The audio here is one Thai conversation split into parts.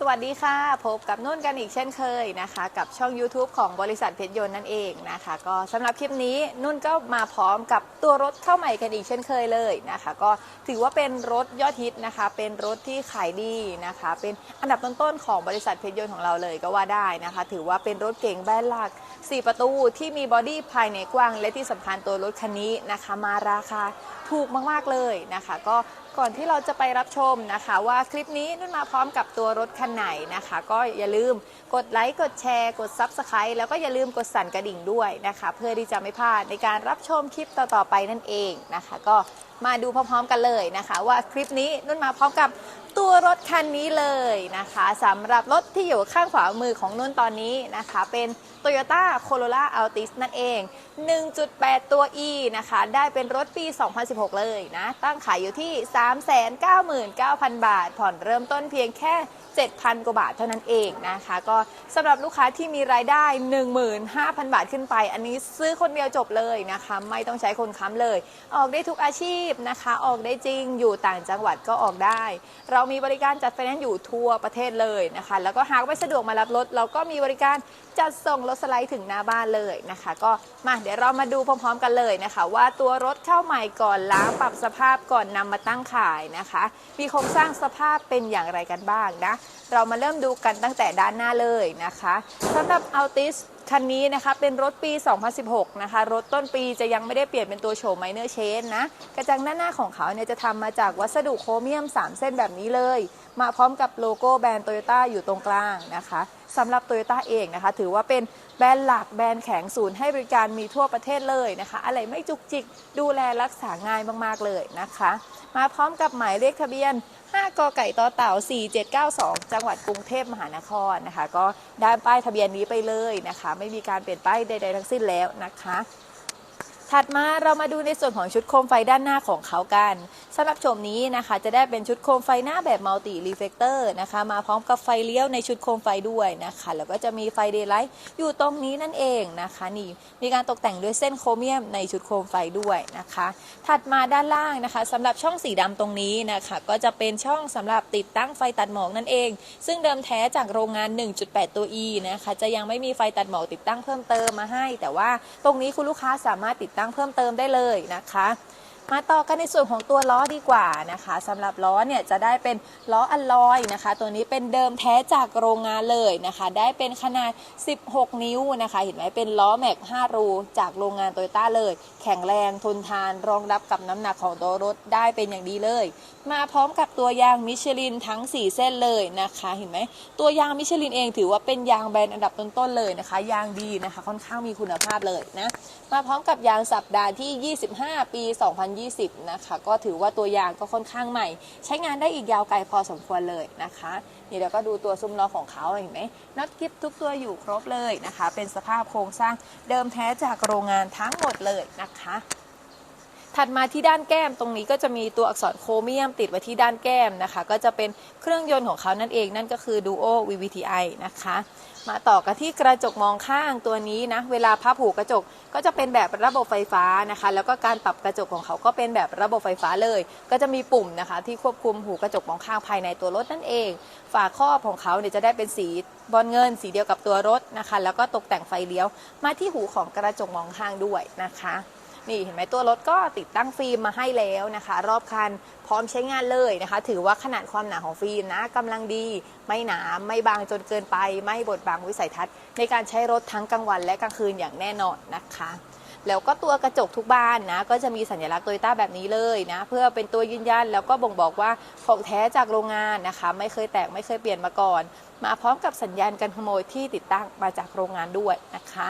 สวัสดีค่ะ พบกับนุ่นกันอีกเช่นเคยนะคะ กับช่อง YouTube ของบริษัทเพชรยนต์นั่นเองนะคะ ก็สำหรับคลิปนี้นุ่นก็มาพร้อมกับตัวรถเข้าใหม่กันอีกเช่นเคยเลยนะคะ ก็ถือว่าเป็นรถยอดฮิตนะคะ เป็นรถที่ขายดีนะคะ เป็นอันดับต้นๆของบริษัทเพชรยนต์ของเราเลยก็ว่าได้นะคะ ถือว่าเป็นรถเก๋งแบนหลัก 4 ประตูที่มีบอดี้ภายในกว้างและที่สำคัญตัวรถคันนี้นะคะ มาราคาถูกมากๆเลยนะคะ ก็ ก่อนที่เราจะไปรับชมนะคะ ว่าคลิปนี้นุ่นมาพร้อมกับตัวรถคันไหนนะคะ ก็อย่าลืมกดไลค์กดแชร์ กด Subscribe แล้วก็อย่าลืมกดสั่นกระดิ่งด้วยนะคะ เพื่อที่จะไม่พลาดในการรับชมคลิปต่อๆไปนั่นเองนะคะ ก็มาดูพร้อมๆกันเลยนะคะ ว่าคลิปนี้นุ่นมาพร้อมกับ ตัวรถคันนี้เลยนะคะสำหรับรถที่อยู่ข้างขวามือของนุ่นตอนนี้นะคะ เป็น Toyota Corolla Altis นั่นเอง 1.8 ตัว E นะคะ ได้เป็นรถปี 2016 เลยนะ ตั้งขายอยู่ที่ 399,000 บาท ผ่อนเริ่มต้นเพียงแค่ 7,000 กว่าบาทเท่านั้นเองนะคะ ก็สำหรับลูกค้าที่มีรายได้ 15,000 บาทขึ้นไป อันนี้ซื้อคนเดียวจบเลยนะคะ ไม่ต้องใช้คนค้ำเลย ออกได้ทุกอาชีพนะคะ ออกได้จริง อยู่ต่างจังหวัดก็ออกได้ เรามีบริการจัดไฟแนนซ์อยู่ทั่วประเทศเลยนะคะ แล้วก็หากไม่สะดวกมารับรถ เราก็มีบริการจัดส่งรถสไลด์ถึงหน้าบ้านเลยนะคะ ก็มาเดี๋ยวเรามาดูพร้อมๆกันเลยนะคะ ว่าตัวรถเข้าใหม่ก่อนล้างปรับสภาพก่อนนำมาตั้งขายนะคะ มีโครงสร้างสภาพเป็นอย่างไรกันบ้างนะ เรามาเริ่มดูกันตั้งแต่ด้านหน้าเลยนะคะสำหรับ Altis คันนี้นะคะเป็นรถปี 2016 นะคะ รถต้นปีจะยังไม่ได้เปลี่ยนเป็นตัวโฉมไมเนอร์เชนนะ กระจังด้านหน้าของเขาเนี่ยจะทำมาจากวัสดุโครเมียม 3 เส้นแบบนี้เลย มาพร้อมกับโลโก้แบรนด์โตโยต้าอยู่ตรงกลางนะคะ สำหรับโตโยต้าเองนะคะ ถือว่าเป็นแบรนด์หลักแบรนด์แข็งศูนย์ให้บริการมีทั่วประเทศเลยนะคะ อะไรไม่จุกจิกดูแลรักษาง่ายมากๆเลยนะคะ มาพร้อมกับหมายเลขทะเบียน 5กไก่ต่อเต่า 4792 จังหวัดกรุงเทพมหานครนะคะ ก็ได้ป้ายทะเบียนนี้ไปเลยนะคะ ไม่มีการเปลี่ยนป้ายใด ๆ ทั้งสิ้นแล้วนะคะ ถัดมาเรามาดูในส่วนของชุดโคมไฟด้านหน้าของเขากันสำหรับโฉมนี้นะคะ จะได้เป็นชุดโคมไฟหน้าแบบมัลติรีเฟกเตอร์นะคะ มาพร้อมกับไฟเลี้ยวในชุดโคมไฟด้วยนะคะ แล้วก็จะมีไฟเดย์ไลท์อยู่ตรงนี้นั่นเองนะคะนี่มีการตกแต่งด้วยเส้นโครเมียมในชุดโคมไฟด้วยนะคะ ถัดมาด้านล่างนะคะสำหรับช่องสีดำตรงนี้นะคะ ก็จะเป็นช่องสำหรับติดตั้งไฟตัดหมอกนั่นเอง ซึ่งเดิมแท้จากโรงงาน 1.8 ตัว E นะคะจะยังไม่มีไฟตัดหมอกติดตั้งเพิ่มเติมมาให้ แต่ว่าตรงนี้คุณลูกค้าสามารถติดงเพิ่มเติมได้เลยนะคะ มาต่อกันในส่วนของตัวล้อดีกว่านะคะสำหรับล้อเนี่ยจะได้เป็นล้ออัลลอยนะคะ ตัวนี้เป็นเดิมแท้จากโรงงานเลยนะคะ ได้เป็นขนาด 16 นิ้วนะคะ เห็นไหมเป็นล้อแม็ก 5 รูจากโรงงานโตโยต้าเลย แข็งแรงทนทานรองรับกับน้ำหนักของตัวรถได้เป็นอย่างดีเลย มาพร้อมกับตัวยางมิชลินทั้ง 4 เส้นเลยนะคะ เห็นไหมตัวยางมิชลินเองถือว่าเป็นยางแบรนด์อันดับต้นๆเลยนะคะ ยางดีนะคะ ค่อนข้างมีคุณภาพเลยนะมาพร้อมกับยางสัปดาห์ที่ 25 ปี 2020 20 นะคะ ก็ถือว่าตัวยางก็ค่อนข้างใหม่ ใช้งานได้อีกยาวไกลพอสมควรเลยนะคะนี่เดี๋ยวก็ดูตัวซุ้มล้อของเขาเห็นไหมน็อตกิฟทุกตัวอยู่ครบเลยนะคะ เป็นสภาพโครงสร้างเดิมแท้จากโรงงานทั้งหมดเลยนะคะ ถัดมาที่ด้านแก้มตรงนี้ก็จะมีตัวอักษรโครเมียมติดไว้ที่ด้านแก้มนะคะ ก็จะเป็นเครื่องยนต์ของเขานั่นเองนั่นก็คือ Duo VVTi นะคะ มาต่อกันที่กระจกมองข้างตัวนี้นะ เวลาพับหูกระจกก็จะเป็นแบบระบบไฟฟ้านะคะ แล้วก็การปรับกระจกของเขาก็เป็นแบบระบบไฟฟ้าเลย ก็จะมีปุ่มนะคะ ที่ควบคุมหูกระจกมองข้างภายในตัวรถนั่นเอง ฝาครอบของเขาเนี่ยจะได้เป็นสีบอลเงิน สีเดียวกับตัวรถนะคะ แล้วก็ตกแต่งไฟเลี้ยว มาที่หูของกระจกมองข้างด้วยนะคะ นี่เห็นไหมตัวรถก็ติดตั้งฟิล์มมาให้แล้วนะคะ รอบคันพร้อมใช้งานเลยนะคะ ถือว่าขนาดความหนาของฟิล์มนะกำลังดีไม่หนาไม่บางจนเกินไป ไม่บดบังวิสัยทัศน์ ในการใช้รถทั้งกลางวันและกลางคืนอย่างแน่นอนนะคะแล้วก็ตัวกระจกทุกบ้านนะ ก็จะมีสัญลักษณ์โตโยต้าแบบนี้เลยนะ เพื่อเป็นตัวยืนยันแล้วก็บ่งบอกว่าของแท้จากโรงงานนะคะ ไม่เคยแตกไม่เคยเปลี่ยนมาก่อน มาพร้อมกับสัญญาณการขโมยที่ติดตั้งมาจากโรงงานด้วยนะคะ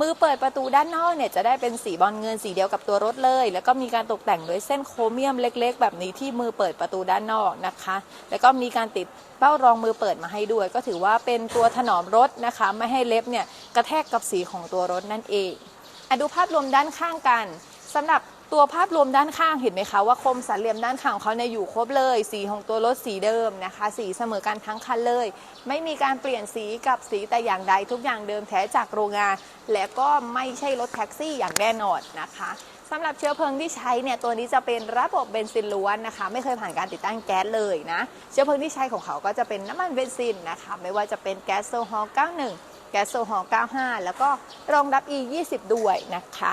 มือเปิดประตูด้านนอกเนี่ยจะได้เป็นสีบอลเงินสีเดียวกับตัวรถเลย แล้วก็มีการตกแต่งด้วยเส้นโครเมียมเล็ก ๆ แบบนี้ที่มือเปิดประตูด้านนอกนะคะ แล้วก็มีการติดเป้ารองมือเปิดมาให้ด้วย ก็ถือว่าเป็นตัวถนอมรถนะคะ ไม่ให้เล็บเนี่ยกระแทกกับสีของตัวรถนั่นเองอดูภาพรวมด้านข้างกันสำหรับ ตัวภาพรวมด้านข้างเห็นไหมคะว่าคมสันเหลี่ยมด้านข้างของเขาเนี่ยอยู่ครบเลย สีของตัวรถสีเดิมนะคะ สีเสมอกันทั้งคันเลย ไม่มีการเปลี่ยนสีกับสีแต่อย่างใดทุกอย่างเดิมแท้จากโรงงาน และก็ไม่ใช่รถแท็กซี่อย่างแน่นอนนะคะสำหรับเชื้อเพลิงที่ใช้เนี่ยตัวนี้จะเป็นระบบเบนซินล้วนนะคะ ไม่เคยผ่านการติดตั้งแก๊สเลยนะ เชื้อเพลิงที่ใช้ของเขาก็จะเป็นน้ำมันเบนซินนะคะ ไม่ว่าจะเป็นแก๊สโซฮอล์91 แก๊สโซฮอล์95 แล้วก็รองรับ E 20 ด้วยนะคะ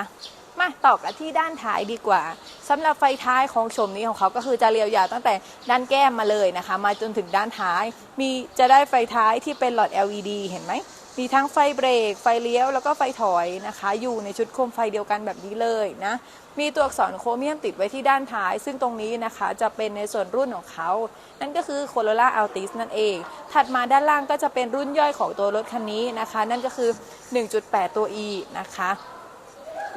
มาต่อกันที่ด้านท้ายดีกว่าสำหรับไฟท้ายของโฉมนี้ของเขาก็คือจะเรียวยาวตั้งแต่ด้านแก้มมาเลยนะคะ มาจนถึงด้านท้าย มีจะได้ไฟท้ายที่เป็นหลอด LED เห็นไหมมีทั้งไฟเบรก ไฟเลี้ยว แล้วก็ไฟถอยนะคะ อยู่ในชุดโคมไฟเดียวกันแบบนี้เลยนะ มีตัวอักษรโครเมียมติดไว้ที่ด้านท้าย ซึ่งตรงนี้นะคะจะเป็นในส่วนรุ่นของเขา นั่นก็คือ Corolla Altis นั่นเอง ถัดมาด้านล่างก็จะเป็นรุ่นย่อยของตัวรถคันนี้นะคะ นั่นก็คือ 1.8 ตัว E นะคะ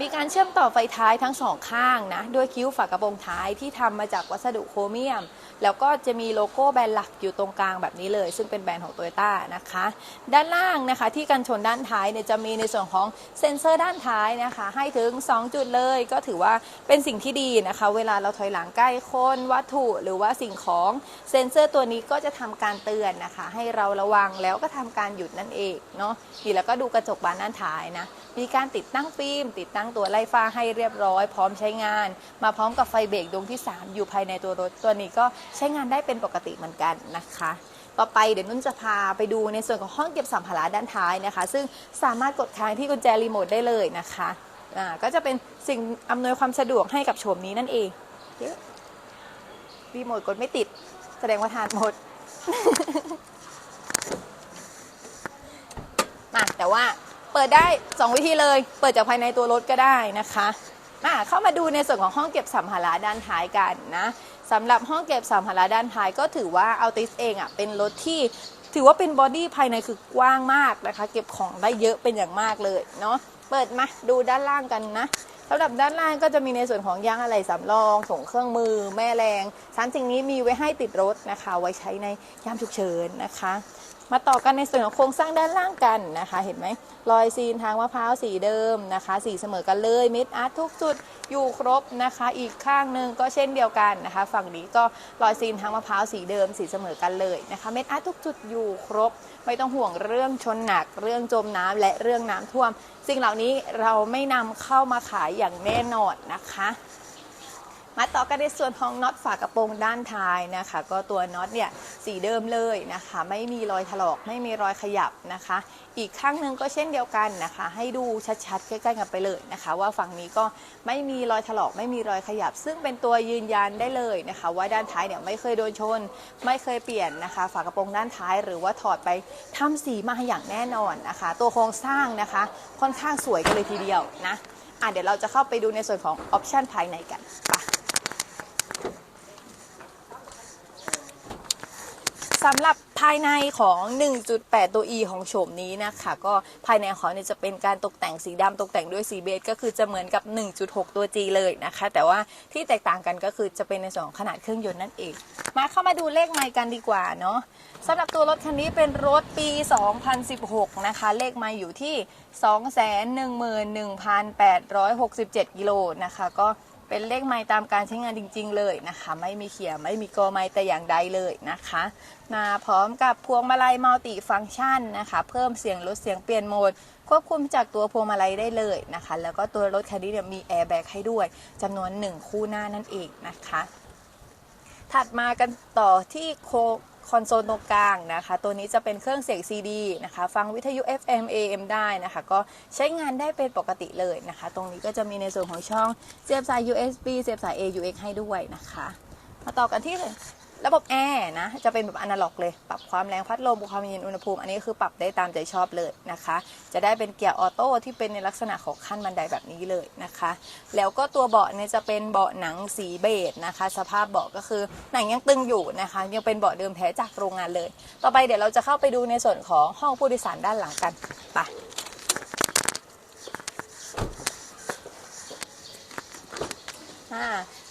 มีการเชื่อมต่อไฟท้ายทั้งสองข้างนะด้วยคิ้วฝากระโปรงท้ายที่ทำมาจากวัสดุโครเมียม แล้วก็จะมีโลโก้แบรนด์หลักอยู่ตรงกลางแบบนี้เลย ซึ่งเป็นแบรนด์ของ t o y ต้านะคะ ด้านล่างนะคะที่กันชนด้านท้ายเนี่ยจะมีในส่วนของเซ็นเซอร์ด้านท้ายนะคะ ให้ถึง 2 จุดเลยก็ถือว่าเป็นสิ่งที่ดีนะคะ เวลาเราถอยหลังใกล้คนวัตถุหรือว่าสิ่งของเซ็นเซอร์ตัวนี้ก็จะทำการเตือนนะคะ ให้เราระวังแล้วก็ทำการหยุดนั่นเองเนาะนี่แล้วก็ดูกระจกบานด้านท้ายนะมีการติดตั้งฟิล์มติดตั้งตัวไล่ฟ้าให้เรียบร้อย พร้อมใช้งาน มาพร้อมกับไฟเบรกดวงที่ 3 อยู่ภายในตัวรถตัวนี้ก็ใช้งานได้เป็นปกติเหมือนกันนะคะต่อไปเดี๋ยวนุ่นจะพาไปดูในส่วนของห้องเก็บสัมภาระด้านท้ายนะคะ ซึ่งสามารถกดค้างที่กุญแจรีโมทได้เลยนะคะอ่าก็จะเป็นสิ่งอำนวยความสะดวกให้กับโฉมนี้นั่นเองรีโมทกดไม่ติด แสดงว่าทานหมดมาแต่ว่า เปิดได้ 2 วิธีเลย เปิดจากภายในตัวรถก็ได้นะคะมาเข้ามาดูในส่วนของห้องเก็บสัมภาระด้านท้ายกันนะสำหรับห้องเก็บสัมภาระด้านท้ายก็ถือว่าอัลติสเองอะเป็นรถที่ถือว่าเป็นบอดี้ภายในคือกว้างมากนะคะ เก็บของได้เยอะเป็นอย่างมากเลยเนาะเปิดมาดูด้านล่างกันนะสำหรับด้านล่างก็จะมีในส่วนของยางอะไหล่สำรองส่งเครื่องมือ แม่แรงสามสิ่งนี้มีไว้ให้ติดรถนะคะ ไว้ใช้ในยามฉุกเฉินนะคะ มาต่อกันในส่วนของโครงสร้างด้านล่างกันนะคะ เห็นไหมรอยซีนทางมะพร้าวสีเดิมนะคะ สีเสมอกันเลยเม็ดอาร์ตทุกจุดอยู่ครบนะคะ อีกข้างหนึ่งก็เช่นเดียวกันนะคะ ฝั่งนี้ก็รอยซีนทางมะพร้าวสีเดิม สีเสมอกันเลยนะคะ เม็ดอาร์ตทุกจุดอยู่ครบ ไม่ต้องห่วงเรื่องชนหนัก เรื่องจมน้ำและเรื่องน้ำท่วม สิ่งเหล่านี้เราไม่นำเข้ามาขายอย่างแน่นอนนะคะ มาต่อกันในส่วนของน็อตฝากระโปรงด้านท้ายนะคะ ก็ตัวน็อตเนี่ยสีเดิมเลยนะคะ ไม่มีรอยถลอกไม่มีรอยขยับนะคะ อีกข้างหนึ่งก็เช่นเดียวกันนะคะ ให้ดูชัดๆใกล้ๆกันไปเลยนะคะ ว่าฝั่งนี้ก็ไม่มีรอยถลอกไม่มีรอยขยับ ซึ่งเป็นตัวยืนยันได้เลยนะคะ ว่าด้านท้ายเนี่ยไม่เคยโดนชน ไม่เคยเปลี่ยนนะคะ ฝากระโปรงด้านท้าย หรือว่าถอดไปทำสีมาอย่างแน่นอนนะคะ ตัวโครงสร้างนะคะ ค่อนข้างสวยกันเลยทีเดียวนะอะเดี๋ยวเราจะเข้าไปดูในส่วนของออปชันภายในกันไป สำหรับภายในของ 1.8 ตัว E ของโฉมนี้นะคะก็ภายในของเนี่ยจะเป็นการตกแต่งสีดำตกแต่งด้วยสีเบจก็คือจะเหมือนกับ 1.6 ตัว G เลยนะคะ แต่ว่าที่แตกต่างกันก็คือจะเป็นในส่วนของขนาดเครื่องยนต์นั่นเอง มาเข้ามาดูเลขไมล์กันดีกว่าเนาะสำหรับตัวรถคันนี้เป็นรถปี 2016 นะคะ เลขไมล์อยู่ที่ 211,867 กิโลนะคะก็ เป็นเลขไม้ตามการใช้งานจริง ๆ เลยนะคะ ไม่มีเขียไม่มีกอไม้แต่อย่างใดเลยนะคะ มาพร้อมกับพวงมาลัยมัลติฟังก์ชันนะคะ เพิ่มเสียงลดเสียงเปลี่ยนโหมด ควบคุมจากตัวพวงมาลัยได้เลยนะคะ แล้วก็ตัวรถคันนี้เนี่ยมีแอร์แบ็กให้ด้วยจำนวน 1 คู่หน้านั่นเองนะคะ ถัดมากันต่อที่โค คอนโซลตรงกลางนะคะ ตัวนี้จะเป็นเครื่องเสียง CD นะคะ ฟังวิทยุ FM AM ได้นะคะ ก็ใช้งานได้เป็นปกติเลยนะคะ ตรงนี้ก็จะมีในส่วนของช่องเสียบสาย USB เสียบสาย AUX ให้ด้วยนะคะ มาต่อกันที่ ระบบแอร์นะจะเป็นแบบอนาล็อกเลย ปรับความแรงพัดลมความเย็นอุณหภูมิ อันนี้คือปรับได้ตามใจชอบเลยนะคะ จะได้เป็นเกียร์ออโต้ที่เป็นในลักษณะของขั้นบันไดแบบนี้เลยนะคะ แล้วก็ตัวเบาะเนี่ยจะเป็นเบาะหนังสีเบจนะคะ สภาพเบาะก็คือหนังยังตึงอยู่นะคะ ยังเป็นเบาะเดิมแท้จากโรงงานเลย ต่อไปเดี๋ยวเราจะเข้าไปดูในส่วนของห้องผู้โดยสารด้านหลังกันไปอ่า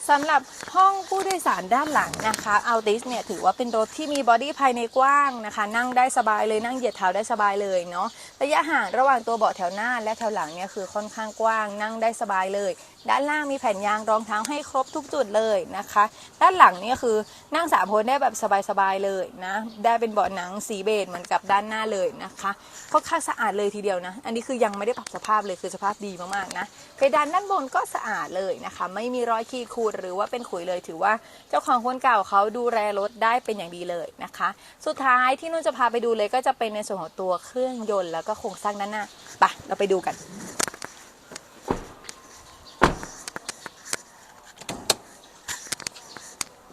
สำหรับห้องผู้โดยสารด้านหลังนะคะอัลติสเนี่ยถือว่าเป็นรถที่มีบอดี้ภายในกว้างนะคะ นั่งได้สบายเลยนั่งเหยียดเท้าได้สบายเลยเนาะระยะห่างระหว่างตัวเบาะแถวหน้าและแถวหลังเนี่ยคือค่อนข้างกว้าง นั่งได้สบายเลย ด้านล่างมีแผ่นยางรองเท้าให้ครบทุกจุดเลยนะคะ ด้านหลังเนี่ยคือนั่งสามคนได้แบบสบายๆเลยนะได้เป็นเบาะหนังสีเบจเหมือนกับด้านหน้าเลยนะคะค่อนข้างสะอาดเลยทีเดียวนะ อันนี้คือยังไม่ได้ปรับสภาพเลยคือสภาพดีมากๆนะเพดานด้านบนก็สะอาดเลยนะคะ ไม่มีรอยขีดข่วนหรือว่าเป็นขุยเลยถือว่าเจ้าของคนเก่าเขาดูแลรถได้เป็นอย่างดีเลยนะคะ สุดท้ายที่นุ่นจะพาไปดูเลยก็จะเป็นในส่วนของตัวเครื่องยนต์แล้วก็โครงสร้างด้านหน้าไปเราไปดูกัน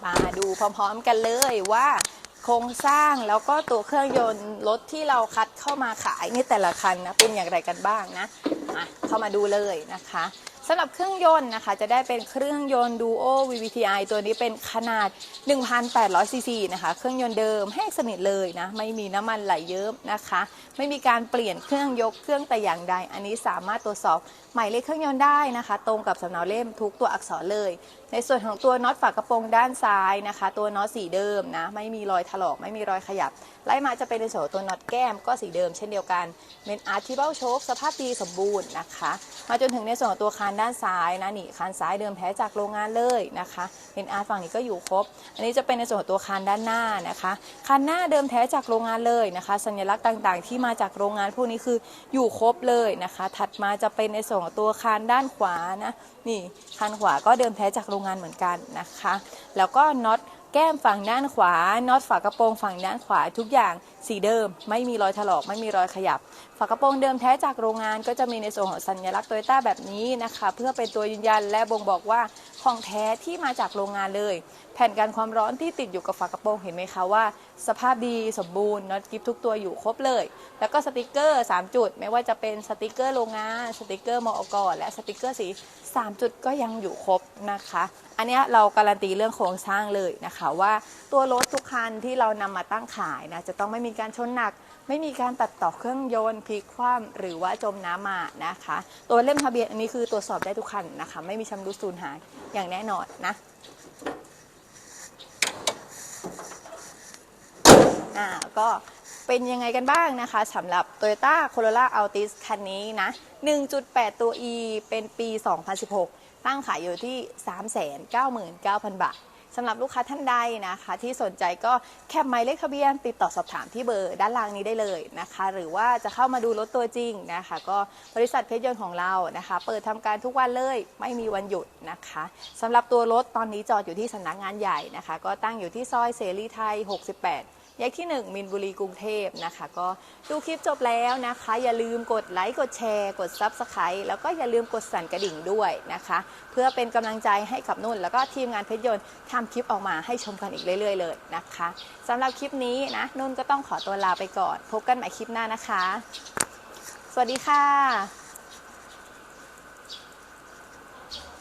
มาดูพร้อมๆกันเลยว่าโครงสร้างแล้วก็ตัวเครื่องยนต์รถที่เราคัดเข้ามาขายในแต่ละคันนะเป็นอย่างไรกันบ้างนะมาเข้ามาดูเลยนะคะ สำหรับเครื่องยนต์นะคะ จะได้เป็นเครื่องยนต์ Duo VVTi ตัวนี้เป็นขนาด 1,800 ซีซีนะคะ เครื่องยนต์เดิมแห้งสนิทเลยนะ ไม่มีน้ำมันไหลเยิ้มนะคะ ไม่มีการเปลี่ยนเครื่องยกเครื่องแต่อย่างใด อันนี้สามารถตรวจสอบหมายเลขเครื่องยนต์ได้นะคะ ตรงกับสำเนาเล่มทุกตัวอักษรเลย ในส่วนของตัวน็อตฝากระโปรงด้านซ้ายนะคะ ตัวน็อตสีเดิมนะ ไม่มีรอยถลอก ไม่มีรอยขยับไล่มาจะเป็นในส่วนตัวน็อตแก้มก็สีเดิมเช่นเดียวกันเป็นอาร์ทิเบิลโชคสภาพดีสมบูรณ์นะคะ มาจนถึงในส่วนตัวคานด้านซ้ายนะนี่คานซ้ายเดิมแท้จากโรงงานเลยนะคะเป็นอาร์ฝั่งนี้ก็อยู่ครบ อันนี้จะเป็นในส่วนตัวคานด้านหน้านะคะคานหน้าเดิมแท้จากโรงงานเลยนะคะ สัญลักษณ์ต่างๆ ที่มาจากโรงงานพวกนี้คืออยู่ครบเลยนะคะ ถัดมาจะเป็นในส่วนตัวคานด้านขวานะนี่คานขวาก็เดิมแท้จากโรงงานเหมือนกันนะคะ แล้วก็น็อต แก้มฝั่งด้านขวา น็อตฝากระโปรงฝั่งด้านขวาทุกอย่างสีเดิม ไม่มีรอยถลอกไม่มีรอยขยับ ฝากระโปรงเดิมแท้จากโรงงานก็จะมีในส่วนของสัญลักษณ์โตโยต้าแบบนี้นะคะ เพื่อเป็นตัวยืนยันและบ่งบอกว่าของแท้ที่มาจากโรงงานเลย แผ่นกันความร้อนที่ติดอยู่กับฝากระโปรงเห็นไหมคะว่า สภาพดีสมบูรณ์น็อตกิฟทุกตัวอยู่ครบเลย แล้วก็สติกเกอร์ 3 จุด ไม่ว่าจะเป็นสติกเกอร์โรงงาน สติกเกอร์มอกและสติกเกอร์สี 3 จุดก็ยังอยู่ครบนะคะ อันนี้เราการันตีเรื่องโครงสร้างเลยนะคะว่าตัวรถทุกคันที่เรานำมาตั้งขายนะจะต้องไม่มีการชนหนัก ไม่มีการตัดต่อเครื่องยนต์พลิกคว่ำหรือว่าจมน้ำมานะคะ ตัวเล่มทะเบียนอันนี้คือตรวจสอบได้ทุกคันนะคะ ไม่มีชำรุดสูญหายอย่างแน่นอนนะอ่าก็ เป็นยังไงกันบ้างนะคะสำหรับ Toyota Corolla Altis คันนี้นะ 1.8 ตัว E เป็นปี 2016 ตั้งขายอยู่ที่ 399,000 บาท สำหรับลูกค้าท่านใดนะคะ ที่สนใจก็แคปหมายเลขทะเบียน ติดต่อสอบถามที่เบอร์ด้านล่างนี้ได้เลยนะคะ หรือว่าจะเข้ามาดูรถตัวจริงนะคะ ก็บริษัทเพชรยนต์ของเรานะคะ เปิดทำการทุกวันเลยไม่มีวันหยุดนะคะสำหรับตัวรถตอนนี้จอดอยู่ที่สำนักงานใหญ่นะคะ ก็ตั้งอยู่ที่ซอยเสรีไทย 68แยกที่ 1 มินบุรีกรุงเทพนะคะ ก็ดูคลิปจบแล้วนะคะ อย่าลืมกดไลค์กดแชร์ กด Subscribe แล้วก็อย่าลืมกดสั่นกระดิ่งด้วยนะคะ เพื่อเป็นกำลังใจให้กับนุ่น แล้วก็ทีมงานเพชรยนต์ทำคลิปออกมาให้ชมกันอีกเรื่อย ๆ เลยนะคะสำหรับคลิปนี้นะนุ่นก็ต้องขอตัวลาไปก่อน พบกันใหม่คลิปหน้านะคะ สวัสดีค่ะ